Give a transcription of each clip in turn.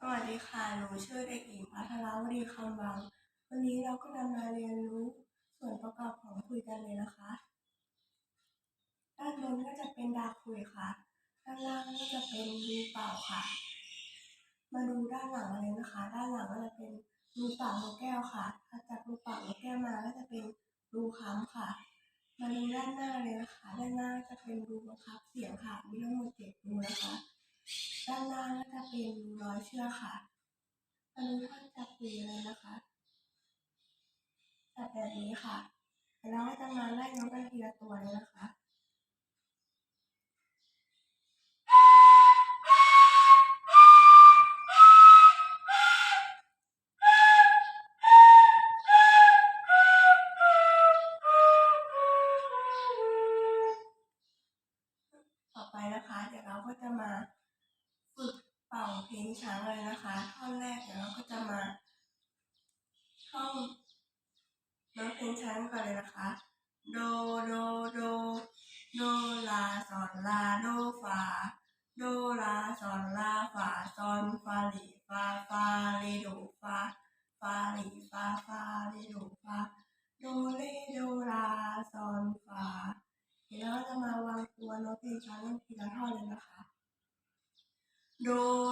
สวัสดีค่ะ หนูชื่อเด็กหญิงพัทรวดีคำวัง วันนี้เราก็นำมาเรียนรู้ส่วนประกอบของขุยกันเลยนะคะ ด้านบนก็จะเป็นดาขุยค่ะ ด้านล่างก็จะเป็นรูเปล่าค่ะ มาดูด้านหลังเลยนะคะ ด้านหลังก็จะเป็นรูเปล่านกแก้วค่ะถ้าจากรูเปล่านกแก้วมาก็จะเป็นรูค้ำค่ะ มาดูด้านหน้าเลยนะคะ ด้านหน้าจะเป็นรูบังคับเสียงค่ะ มีทั้งหมดเจ็ดรูนะคะ ด้านล่างก็จะเป็นร้อยเชือกค่ะมาดูท่านจับปีเลยนะคะจับแบบนี้ค่ะแล้วก็จะมาไล่ยกกันทีละตัวเลยนะคะ ฝึกเป่าเพลงช้างเลยนะคะ ท่อนแรกเดี๋ยวเราก็จะมาท่องน้องเพลงช้างก่อนเลยนะคะ โดโดโดโดลาสอนลาโดฟาโดลาสอนลาฟาซอนฟาลีฟาฟาเรโดฟาฟาลีฟาฟาเรโดฟาโดเลโดลาซอนฟาเดี๋ยวเราจะมาวางตัวโน้ตเพลงช้างกันทีละท่อนเลยนะคะ โด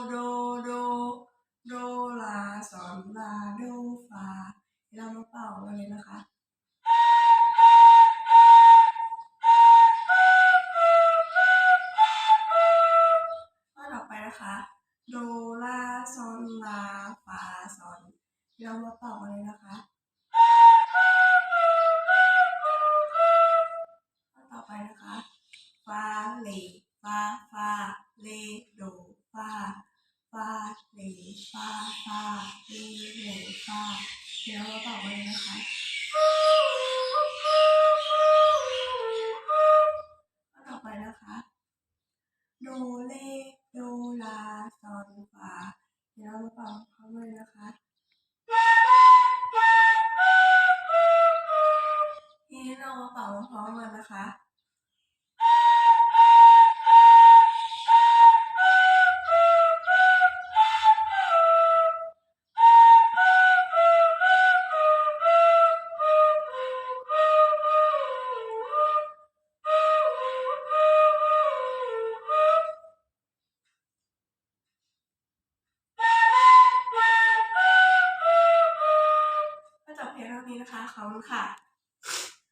โดโดโดลาสอนลาโดฟาเรามาเป่ากันเลยนะคะข้อต่อไปนะคะโดลาซอนลาฟาซอนเดี๋ยวเรามาเป่ากันเลยนะคะข้อต่อไปนะคะฟาเลฟาฟาเลโด ฟาฟาเลฟาฟาเลโดฟาเดี๋ยวเราต่อไปเลยนะคะข้อต่อไปนะคะโดเลโดลาซอนฟาเดี๋ยวเรามาเป่าพร้อมเลยนะคะทีนี้เรามาเป่าพร้อมกันนะคะ นี้นะคะ ขอบคุณค่ะ